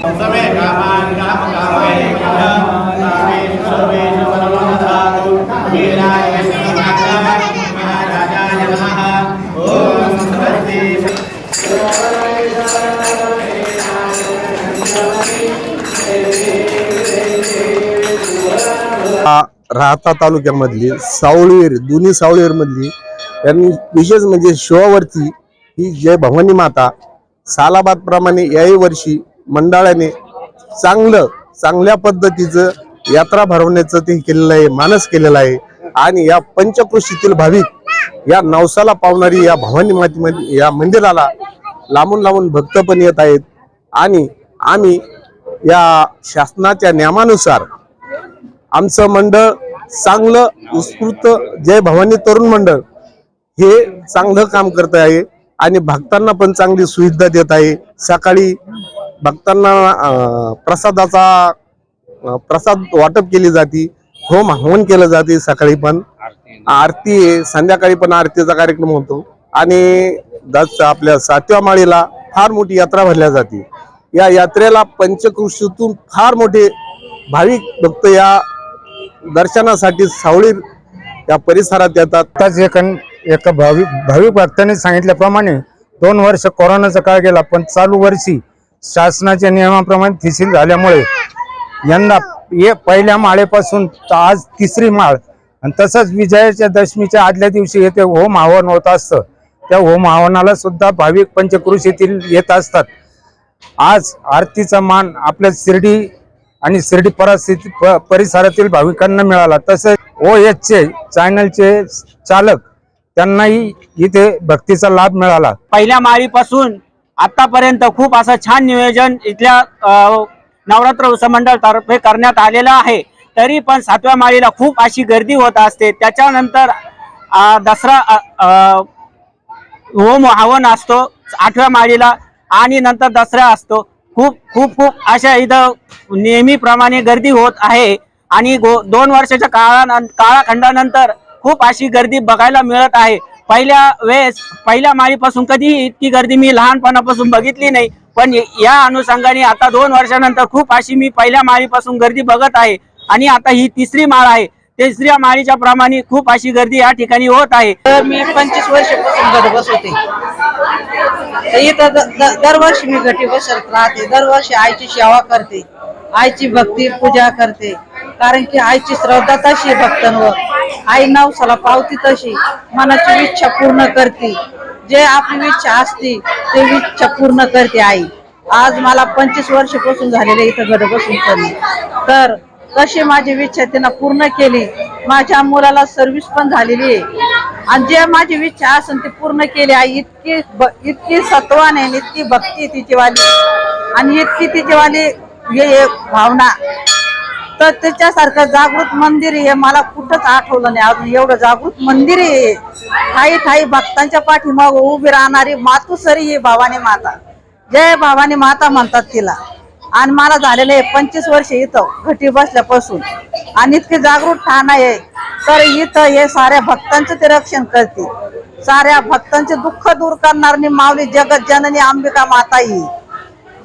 समे कामान् वीराय महाराजाय नमः ॐ स्वस्ति राहता तालुक्यामधली सावळीर दोन्ही सावळीर मधली यांनी विशेष म्हणजे शिवावरती ही जय भवानी माता सालाबाद प्रमाणे याही वर्षी मंडळाने चांगलं चांगल्या पद्धतीचं यात्रा भरवण्याचं ते केलेलं आहे मानस केलेला आहे. आणि या पंचकृषीतील भाविक या नवसाला पावणारी या भवानी माती या मंदिराला लांबून लांबून भक्त पण येत आहेत. आणि आम्ही या शासनाच्या नियमानुसार आमचं मंडळ चांगलं उत्स्फूर्त जय भवानी तरुण मंडळ हे चांगलं काम करत आहे. आणि भक्तांना पण चांगली सुविधा देत आहे. सकाळी भक्तांना अं, प्रसादाचा प्रसाद वाटप केली जाते होम हवन केलं जाते सकाळी पण. आरती. संध्याकाळी पण आरतीचा कार्यक्रम होतो. आणि दस आपल्या सातव्या माळीला फार मोठी यात्रा भरल्या जाते. या यात्रेला पंचकृषीतून फार मोठे भाविक भक्त या दर्शनासाठी सावळी या परिसरात येतात. आताच एक एका भाविक भाविक भक्तांनी सांगितल्याप्रमाणे दोन वर्ष कोरोनाचा काळ गेला पण चालू वर्षी शासनाच्या नियमाप्रमाणे थिसील झाल्यामुळे यंदा ये पहिल्या माळेपासून आज तिसरी माळ. आणि तसंच विजयाच्या दशमीच्या आदल्या दिवशी येथे होम हवन होत असतं. त्या होम हवनाला सुद्धा भाविक पंचकृषीतील येत असतात. आज आरतीचा मान आपल्या शिर्डी आणि शिर्डी परिस्थिती परिसरातील भाविकांना मिळाला. तसेच ओ एचचे चॅनलचे चालक त्यांनाही इथे भक्तीचा लाभ मिळाला. पहिल्या माळीपासून आतापर्यंत खूप असं छान नियोजन इथल्या नवरात्र उत्सव मंडळ तर्फे करण्यात आलेलं आहे. तरी पण सातव्या माळीला खूप अशी गर्दी होत असते. त्याच्यानंतर दसरा होम हवन असतो आठव्या माळीला आणि नंतर दसरा असतो. खूप खूप खूप अशा इथं नेहमीप्रमाणे गर्दी होत आहे. आणि गो दोन वर्षाच्या काळा काळाखंडानंतर खूप अशी गर्दी बघायला मिळत आहे. पहिल्या वेळेस पहिल्या माळीपासून कधीही इतकी गर्दी मी लहानपणापासून बघितली नाही. पण या अनुषंगाने आता दोन वर्षानंतर खूप अशी मी पहिल्या माळीपासून गर्दी बघत आहे. आणि आता ही तिसरी माळ आहे. तिसऱ्या माळीच्या प्रमाणे खूप अशी गर्दी या ठिकाणी होत आहे. तर मी पंचवीस वर्षापासून घरी बसवते. इथं दरवर्षी मी गटी बसत राहते. दरवर्षी आईची सेवा करते. आईची भक्ती पूजा करते. कारण की आईची श्रद्धा तशी भक्तांवर. आई नवसाला पावती तशी. मनाची इच्छा पूर्ण करते. जे आपली इच्छा असते ते इच्छा पूर्ण करते आई. आज मला पंचवीस वर्षापासून झालेले इथं घरी बसून करणे. तर कशी माझी इच्छा त्यांना पूर्ण केली. माझ्या मुलाला सर्व्हिस पण झालेली आहे. आणि जे माझी इच्छा असेल ती पूर्ण केली. आई इतकी इतकी सत्वान आहे इतकी भक्ती तिचीवाली तिची वाली. आणि इतकी तिची वाली हे भावना. तर त्याच्यासारखं जागृत मंदिर हे मला कुठंच आठवलं नाही. अजून एवढं जागृत मंदिर आहे. ठाई ठाई भक्तांच्या पाठीमाग उभी राहणारी मातुसरी ही भावानी माता. जय भावानी माता म्हणतात तिला. आणि मला झालेलं आहे पंचवीस वर्ष इथं घटी बसल्यापासून. आणि इतके जागृत ठाण आहे. तर इथं हे साऱ्या भक्तांचं ते रक्षण करते. साऱ्या भक्तांचे दुःख दूर करणारी माऊली जगत जननी अंबिका माता ही.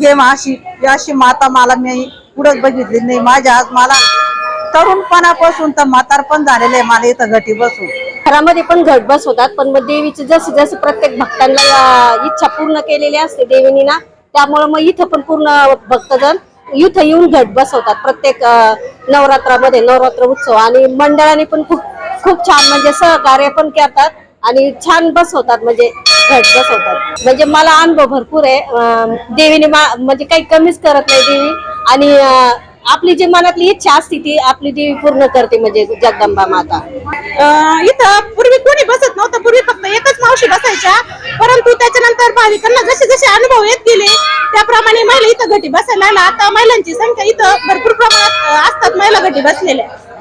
हे अशी अशी माता मला मी पुढे बघितली नाही. माझ्या आज मला तरुणपणापासून तर म्हातारपण झालेलं आहे मला इथं घटी बसून. घरामध्ये पण घट बसवतात पण मग देवीची जसं जसं प्रत्येक भक्तांना इच्छा पूर्ण केलेली असते देवीनी ना त्यामुळे मग इथं पण पूर्ण भक्तजण इथं येऊन घट बसवतात प्रत्येक नवरात्रामध्ये नवरात्र उत्सव आणि मंडळाने पण खूप खूप छान म्हणजे सहकार्य पण करतात आणि छान बसवतात म्हणजे घट बसवतात म्हणजे मला अनुभव भरपूर आहे. देवीने म्हणजे काही कमीच करत नाही देवी. आणि आपली जी मनातली इच्छा असते ती आपली देवी पूर्ण करते म्हणजे जगदंबा माता. इथं पूर्वी कोणी बसत नव्हतं. पूर्वी फक्त एकच मावशी बसायच्या. परंतु त्याच्यानंतर भाविकांना जसे जसे अनुभव येत गेले त्याप्रमाणे महिला इथं घटी बसायला आता महिलांची संख्या इथं भरपूर प्रमाणात असतात. महिला घटी बसलेल्या.